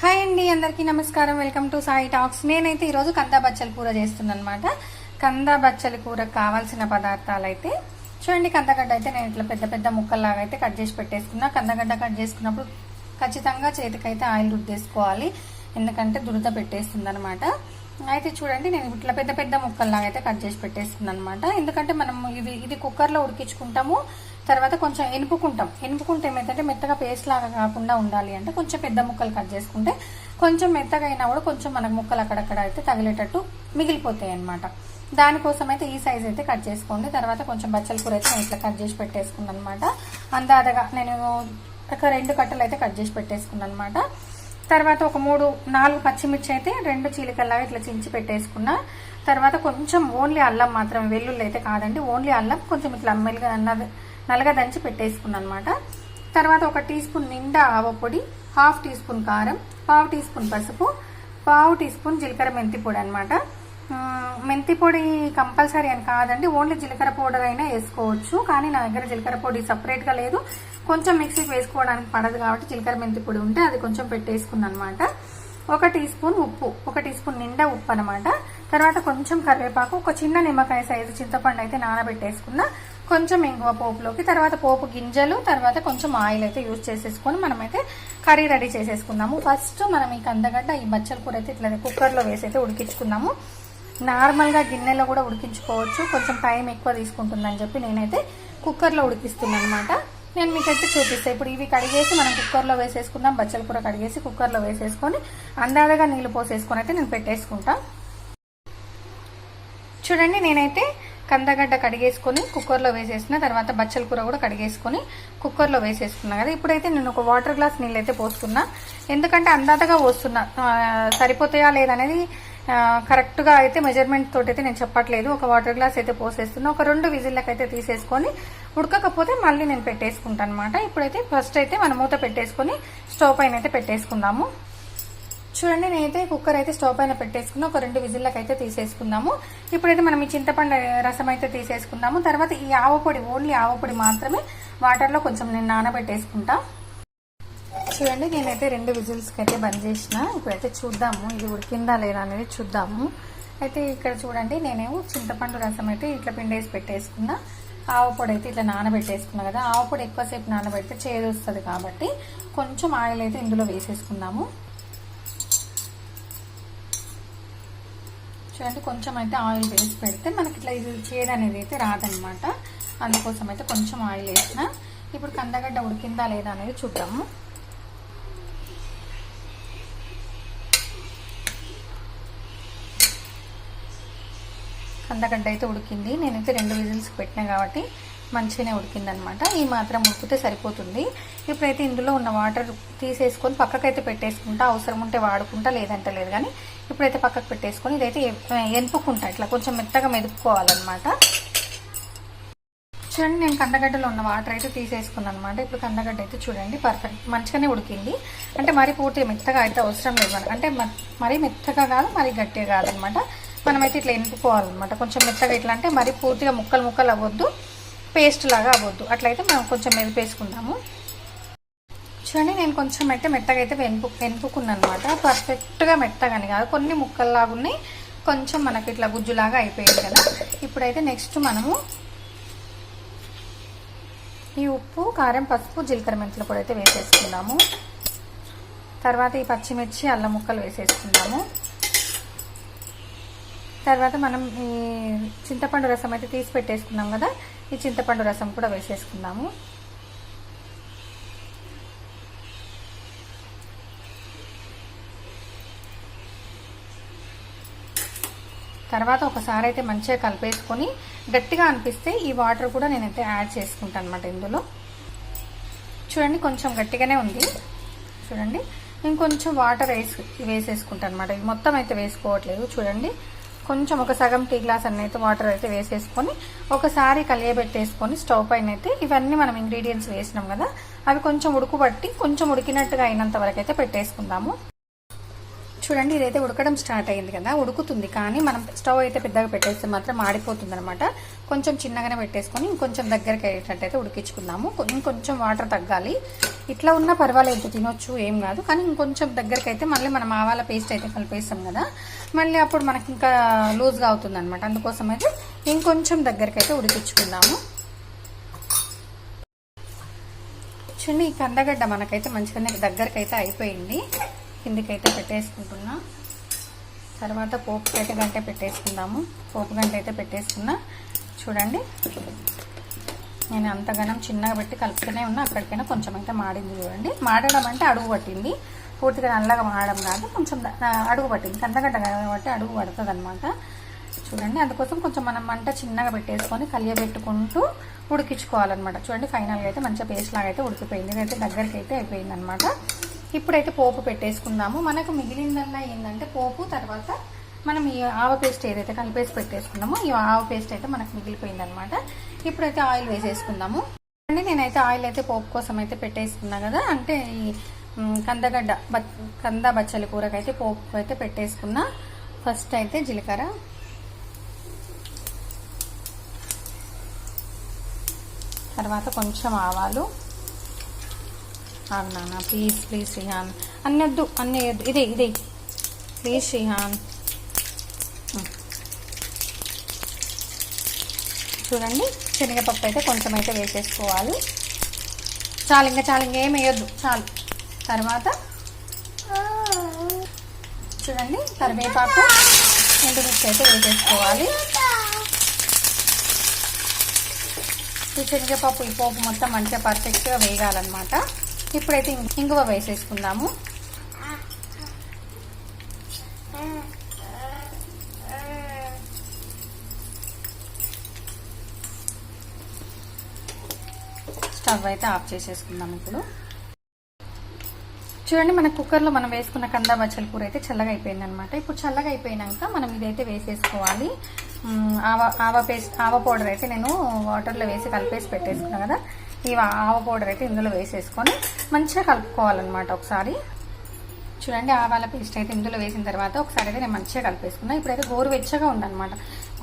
Hi అండి అందరికీ నమస్కారం. Welcome to Sai talks. నేనైతే ఈరోజు కందా బచ్చల కూర చేస్తున్నాను అనమాట కందా బచ్చల కూరకు కావాల్సిన పదార్థాలు అయితే చూడండి కందగడ్డ అయితే నేను ఇట్లా పెద్ద పెద్ద ముక్కల్లాగా అయితే కట్ చేసి పెట్టేసుకున్నా. కందగడ్డ కట్ చేసుకున్నప్పుడు ఖచ్చితంగా చేతికైతే ఆయిల్ రుద్దేసుకోవాలి. ఎందుకంటే దురద పెట్టేస్తుంది అనమాట అయితే చూడండి నేను ఇట్లా పెద్ద పెద్ద ముక్కల్లాగా అయితే కట్ చేసి పెట్టేస్తుంది అనమాట ఎందుకంటే మనం ఇది ఇది కుక్కర్లో ఉడికించుకుంటాము. తర్వాత కొంచెం ఎనుపుకుంటాం ఎనుపుకుంటే ఏమైందంటే మెత్తగా పేస్ట్ లాగా కాకుండా ఉండాలి అంటే కొంచెం పెద్ద ముక్కలు కట్ చేసుకుంటే కొంచెం మెత్తగా అయినా కూడా కొంచెం మనకు ముక్కలు అక్కడక్కడ అయితే తగిలేటట్టు మిగిలిపోతాయి అనమాట దానికోసం అయితే ఈ సైజ్ అయితే కట్ చేసుకోండి. తర్వాత కొంచెం బచ్చల కూర అయితే నేను ఇట్లా కట్ చేసి పెట్టేసుకున్నాను అనమాట అందాదగా నేను ఒక రెండు కట్టలు అయితే కట్ చేసి పెట్టేసుకున్నాను అనమాట తర్వాత ఒక మూడు నాలుగు పచ్చిమిర్చి అయితే రెండు చీలికల్లాగా ఇట్లా చించి పెట్టేసుకున్నా. తర్వాత కొంచెం ఓన్లీ అల్లం మాత్రం వెల్లుల్లి అయితే కాదండి ఓన్లీ అల్లం కొంచెం ఇట్లా మెల్లిగా అన్నది నల్లగా దంచి పెట్టేసుకున్నాను అనమాట తర్వాత ఒక టీ స్పూన్ నిండా ఆవపొడి హాఫ్ టీ స్పూన్ కారం పావు టీ స్పూన్ పసుపు పావు టీ స్పూన్ జీలకర్ర మెంతి పొడి అనమాట మెంతి పొడి కంపల్సరీ అని కాదండి ఓన్లీ జీలకర్ర పౌడర్ అయినా వేసుకోవచ్చు. కానీ నా దగ్గర జీలకర్ర పొడి సపరేట్గా లేదు. కొంచెం మిక్సీకి వేసుకోవడానికి పడదు కాబట్టి జీలకర్ర మెంతి పొడి ఉంటే అది కొంచెం పెట్టేసుకున్నాను అనమాట ఒక టీ స్పూన్ ఉప్పు ఒక టీ స్పూన్ నిండా ఉప్పు అనమాట తర్వాత కొంచెం కరివేపాకు ఒక చిన్న నిమ్మకాయ సైజు చింతపండు అయితే నానబెట్టేసుకున్న కొంచెం ఇంగువ పోపులోకి తర్వాత పోపు గింజలు తర్వాత కొంచెం ఆయిల్ అయితే యూజ్ చేసేసుకొని మనమైతే కర్రీ రెడీ చేసేసుకుందాము ఫస్ట్ మనం ఈ కందగడ్డ ఈ బచ్చల కూర అయితే ఇట్లా కుక్కర్లో వేసి అయితే ఉడికించుకుందాము నార్మల్గా గిన్నెలో కూడా ఉడికించుకోవచ్చు. కొంచెం టైం ఎక్కువ తీసుకుంటుందని చెప్పి నేనైతే కుక్కర్లో ఉడికిస్తున్నాను అనమాట నేను మీకైతే చూపిస్తాను ఇప్పుడు ఇవి కడిగేసి మనం కుక్కర్లో వేసేసుకుందాం. బచ్చల కూర కడిగేసి కుక్కర్లో వేసేసుకొని అందాదగా నీళ్ళు పోసేసుకొని అయితే నేను పెట్టేసుకుంటాను చూడండి నేనైతే కందగడ్డ కడిగేసుకొని కుక్కర్లో వేసేసిన తర్వాత బచ్చల కూర కూడా కడిగేసుకొని కుక్కర్లో వేసేసుకున్నా కదా. ఇప్పుడైతే నేను ఒక వాటర్ గ్లాస్ నీళ్ళు అయితే పోస్తున్నా. ఎందుకంటే అందాతగా పోస్తున్నా. సరిపోతాయా లేదనేది కరెక్ట్గా అయితే మెజర్మెంట్ తోటి అయితే నేను చెప్పట్లేదు. ఒక వాటర్ గ్లాస్ అయితే పోసేస్తున్నా. ఒక రెండు విజిల్లకు అయితే తీసేసుకొని ఉడకకపోతే మళ్ళీ నేను పెట్టేసుకుంటాను అనమాట ఇప్పుడైతే ఫస్ట్ అయితే మనం మూత పెట్టేసుకొని స్టవ్ పైన అయితే పెట్టేసుకుందాము. చూడండి నేనైతే కుక్కర్ అయితే స్టవ్ పైన పెట్టేసుకుని ఒక రెండు విజిల్లకు అయితే తీసేసుకుందాము. ఇప్పుడైతే మనం ఈ చింతపండు రసం అయితే తీసేసుకుందాము. తర్వాత ఈ ఆవపొడి ఓన్లీ ఆవపొడి మాత్రమే వాటర్లో కొంచెం నేను నానబెట్టేసుకుంటా. చూడండి నేనైతే రెండు విజిల్స్కి అయితే బంద్ చేసిన. ఇప్పుడైతే చూద్దాము ఇది ఉడికిందా లేదా అనేది చూద్దాము. అయితే ఇక్కడ చూడండి నేనేమో చింతపండు రసం అయితే ఇట్లా పిండేసి పెట్టేసుకున్నా. ఆవపొడి అయితే ఇట్లా నానబెట్టేసుకున్నా కదా. ఆవపొడి ఎక్కువసేపు నానబెడితే చేదు వస్తుంది కాబట్టి కొంచెం ఆయిల్ అయితే ఇందులో వేసేసుకుందాము. చూడండి కొంచెం అయితే ఆయిల్ వేసి పెడితే మనకి ఇట్లా ఇది చేదు అనేది అయితే రాదనమాట. అందుకోసం అయితే కొంచెం ఆయిల్ వేసిన. ఇప్పుడు కందగడ్డ ఉడికిందా లేదా అనేది చూద్దాము. కందగడ్డ అయితే ఉడికింది. నేనైతే రెండు విజిల్స్ పెట్టినా కాబట్టి మంచిగానే ఉడికిందనమాట. ఈ మాత్రం ఉడికితే సరిపోతుంది. ఇప్పుడైతే ఇందులో ఉన్న వాటర్ తీసేసుకొని పక్కకైతే పెట్టేసుకుంటా. అవసరం ఉంటే వాడుకుంటా లేదంటే లేదు. కానీ ఇప్పుడైతే పక్కకు పెట్టేసుకొని ఇదైతే ఎ- ఎనుపుకుంటా ఇట్లా కొంచెం మెత్తగా మెదుపుకోవాలన్నమాట. చూడండి నేను కందగడ్డలో ఉన్న వాటర్ అయితే తీసేసుకున్నాను అనమాట ఇప్పుడు కందగడ్డ అయితే చూడండి పర్ఫెక్ట్ మంచిగానే ఉడికింది. అంటే మరీ పూర్తిగా మెత్తగా అయితే అవసరం లేదు అంటే మ- మరీ మెత్తగా కాదు మరీ గట్టిగా కాదనమాట మనమైతే ఇట్లా ఎనుపుకోవాలన్నమాట కొంచెం మెత్తగా ఇట్లా అంటే మరీ పూర్తిగా ముక్కలు ముక్కలు అవ్వద్దు. పేస్ట్ లాగా అవ్వద్దు. అట్లయితే మనం కొంచెం మెదిపేసుకుందాము. చూడండి నేను కొంచెం అయితే మెత్తగా అయితే వెనుపు వెనుపుకున్నాను అనమాట పర్ఫెక్ట్గా మెత్తగాని కాదు కొన్ని ముక్కల్లాగా ఉన్నాయి. కొంచెం మనకి ఇట్లా గుజ్జులాగా అయిపోయింది కదా. ఇప్పుడైతే నెక్స్ట్ మనము ఈ ఉప్పు కారం పసుపు జీలకర్ర మెంతులు కూడా అయితే వేసేసుకుందాము. తర్వాత ఈ పచ్చిమిర్చి అల్లం ముక్కలు వేసేసుకుందాము. తర్వాత మనం ఈ చింతపండు రసం అయితే తీసి పెట్టేసుకున్నాం కదా. ఈ చింతపండు రసం కూడా వేసేసుకుందాము. తర్వాత ఒకసారి అయితే మంచిగా కలిపేసుకొని గట్టిగా అనిపిస్తే ఈ వాటర్ కూడా నేనైతే యాడ్ చేసుకుంటాను అనమాట ఇందులో. చూడండి కొంచెం గట్టిగానే ఉంది. చూడండి నేను కొంచెం వాటర్ వేసి వేసేసుకుంటాను అనమాట ఇది మొత్తం అయితే వేసుకోవట్లేదు చూడండి. కొంచెం ఒక సగం టీ గ్లాస్ అన్న అయితే వాటర్ అయితే వేసేసుకొని ఒకసారి కలియబెట్టేసుకొని స్టవ్ పైన అయితే ఇవన్నీ మనం ఇంగ్రీడియంట్స్ వేసినాం కదా అవి కొంచెం ఉడుకుబట్టి కొంచెం ఉడికినట్టుగా అయినంత వరకు అయితే పెట్టేసుకుందాము. చూడండి ఇదైతే ఉడకడం స్టార్ట్ అయింది కదా ఉడుకుతుంది. కానీ మనం స్టవ్ అయితే పెద్దగా పెట్టేస్తే మాత్రం ఆడిపోతుంది అనమాట కొంచెం చిన్నగానే పెట్టేసుకొని ఇంకొంచెం దగ్గరికి అయ్యేటట్టయితే ఉడికించుకుందాము. ఇంకొంచెం వాటర్ తగ్గాలి. ఇట్లా ఉన్నా పర్వాలేదు తినొచ్చు ఏం కాదు. కానీ ఇంకొంచెం దగ్గరికి అయితే మళ్ళీ మనం ఆవాల పేస్ట్ అయితే కలిపేస్తాం కదా మళ్ళీ అప్పుడు మనకి ఇంకా లూజ్గా అవుతుంది అనమాట అందుకోసం అయితే ఇంకొంచెం దగ్గరికి అయితే ఉడికించుకుందాము. చూడండి ఈ కందగడ్డ మనకైతే మంచిగానే దగ్గరకైతే అయిపోయింది. కిందికైతే పెట్టేసుకుంటున్నా. తర్వాత పోపు అయితే గంట పెట్టేసుకుందాము. పోపు గంట అయితే పెట్టేసుకున్నా. చూడండి. నేను అంతగానం చిన్నగా పెట్టి కలుపుతూనే ఉన్నా. అక్కడికైనా కొంచెం అయితే మాడింది చూడండి. మాడడం అంటే అడుగు పట్టింది. పూర్తిగా నల్లగా మాడడం కాదు. కొంచెం అడుగు పట్టింది. కందగడ్డ కాబట్టి అడుగు పడుతుంది అనమాట చూడండి. అందుకోసం కొంచెం మనం మంట చిన్నగా పెట్టేసుకొని కలియబెట్టుకుంటూ ఉడికించుకోవాలన్నమాట. చూడండి ఫైనల్గా అయితే మంచిగా పేస్ట్ లాగా అయితే ఉడికిపోయింది. ఇదైతే దగ్గరికి అయితే అయిపోయింది అనమాట ఇప్పుడైతే పోపు పెట్టేసుకుందాము. మనకు మిగిలిందల్లా ఏంటంటే పోపు తర్వాత మనం ఈ ఆవ పేస్ట్ ఏదైతే కలిపేసి పెట్టేసుకున్నామో ఈ ఆవ పేస్ట్ అయితే మనకు మిగిలిపోయింది అనమాట ఇప్పుడైతే ఆయిల్ వేసేసుకుందాము. అండి నేనైతే ఆయిల్ అయితే పోపు కోసం అయితే పెట్టేసుకున్నా కదా. అంటే ఈ కందగడ్డ బ- కంద బచ్చలి కూరకైతే పోపు అయితే పెట్టేసుకున్నా. ఫస్ట్ అయితే జీలకర్ర తర్వాత కొంచెం ఆవాలు. నాన్న ప్లీజ్ ప్లీజ్ శ్రీహాన్ అన్నద్దు వద్దు ఇదే ఇదే. ప్లీజ్ శ్రీహాన్ చూడండి శనగపప్పు అయితే కొంచెం అయితే వేసేసుకోవాలి. చాలు ఇంకా చాలు ఇంకేం వేయొద్దు. చాలు. తర్వాత చూడండి కరివేపాకు ఎండుమిర్చి అయితే వేసేసుకోవాలి. ఈ శనగపప్పు ఈ పోపు మొత్తం మంచిగా పర్ఫెక్ట్గా వేయాలన్నమాట ఇప్పుడైతే ఇంగువ వేసేసుకుందాము. స్టవ్ అయితే ఆఫ్ చేసేసుకుందాం ఇప్పుడు. చూడండి మన కుక్కర్లో మనం వేసుకున్న కందా బచ్చల కూర అయితే చల్లగా అయిపోయింది అనమాట ఇప్పుడు చల్లగా అయిపోయినాక మనం ఇదైతే వేసేసుకోవాలి. ఆవ ఆవ పేస్ట్ ఆవ పౌడర్ అయితే నేను వాటర్లో వేసి కలిపేసి పెట్టేసుకున్నా కదా. ఈ ఆవ పౌడర్ అయితే ఇందులో వేసేసుకొని మంచిగా కలుపుకోవాలన్నమాట ఒకసారి. చూడండి ఆవాల పేస్ట్ అయితే ఇందులో వేసిన తర్వాత ఒకసారి అయితే నేను మంచిగా కలిపేసుకున్నాను ఇప్పుడైతే గోరువెచ్చగా ఉందన్నమాట.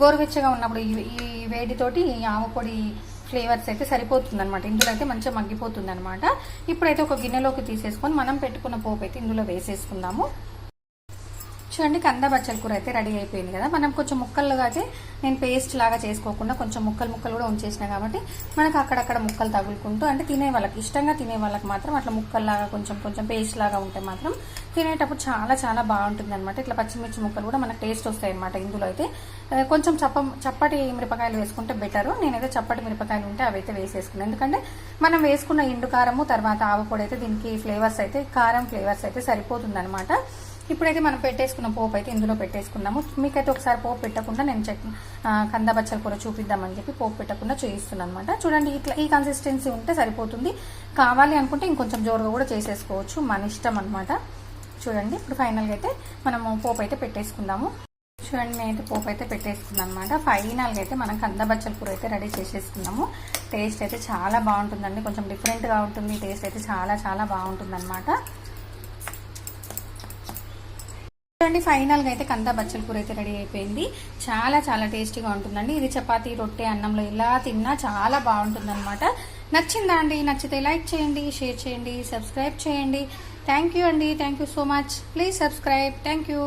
గోరువెచ్చగా ఉన్నప్పుడు ఈ ఈ వేడితోటి ఈ ఆవ పొడి ఫ్లేవర్స్ అయితే సరిపోతుంది అనమాట ఇందులో అయితే మంచిగా మగ్గిపోతుంది అనమాట ఇప్పుడైతే ఒక గిన్నెలోకి తీసేసుకొని మనం పెట్టుకున్న పోపు అయితే ఇందులో వేసేసుకుందాము. చూడండి కంద బచ్చల కూర అయితే రెడీ అయిపోయింది కదా. మనం కొంచెం ముక్కలుగా అయితే నేను పేస్ట్ లాగా చేసుకోకుండా కొంచెం ముక్కలు ముక్కలు కూడా ఉంచేసిన కాబట్టి మనకు అక్కడక్కడ ముక్కలు తగులుకుంటూ అంటే తినే వాళ్ళకి ఇష్టంగా తినే వాళ్ళకి మాత్రం అట్లా ముక్కల్లాగా కొంచెం కొంచెం పేస్ట్ లాగా ఉంటే మాత్రం తినేటప్పుడు చాలా చాలా బాగుంటుంది అనమాట ఇట్లా పచ్చిమిర్చి ముక్కలు కూడా మనకు టేస్ట్ వస్తాయి అనమాట ఇందులో అయితే. కొంచెం చప్ప చప్పటి మిరపకాయలు వేసుకుంటే బెటర్ నేనైతే చప్పటి మిరపకాయలు ఉంటే అవి అయితే వేసేసుకున్నాను ఎందుకంటే మనం వేసుకున్న ఎండు కారము తర్వాత ఆవపొడి అయితే దీనికి ఫ్లేవర్స్ అయితే కారం ఫ్లేవర్స్ అయితే సరిపోతుంది అనమాట ఇప్పుడైతే మనం పెట్టేసుకున్న పోపు అయితే ఇందులో పెట్టేసుకున్నాము. మీకైతే ఒకసారి పోపు పెట్టకుండా నేను చెక్ ఆ, కంద బచ్చల కూర చూపిద్దామని చెప్పి పోపు పెట్టకుండా చేయిస్తున్నాను అనమాట చూడండి ఇట్లా ఈ కన్సిస్టెన్సీ ఉంటే సరిపోతుంది. కావాలి అనుకుంటే ఇంకొంచెం జోరుగా కూడా చేసేసుకోవచ్చు. మన ఇష్టం అనమాట చూడండి ఇప్పుడు ఫైనల్గా అయితే మనము పోపు అయితే పెట్టేసుకుందాము. చూడండి నేనైతే పోపు అయితే పెట్టేసుకున్నాను అనమాట ఫైనల్గా అయితే మనం కంద బచ్చల కూర అయితే రెడీ చేసేసుకున్నాము. టేస్ట్ అయితే చాలా బాగుంటుందండి. కొంచెం డిఫరెంట్గా ఉంటుంది. టేస్ట్ అయితే చాలా చాలా బాగుంటుంది అనమాట చూడండి ఫైనల్గా అయితే కంద బచ్చల కూర అయితే రెడీ అయిపోయింది. చాలా చాలా టేస్టీగా ఉంటుందండి. ఇది చపాతీ రొట్టె అన్నంలో ఇలా తిన్నా చాలా బాగుంటుంది అనమాట నచ్చిందా అండి? నచ్చితే లైక్ చేయండి షేర్ చేయండి సబ్స్క్రైబ్ చేయండి. థ్యాంక్ యూ అండి. Thank you so much please subscribe thank you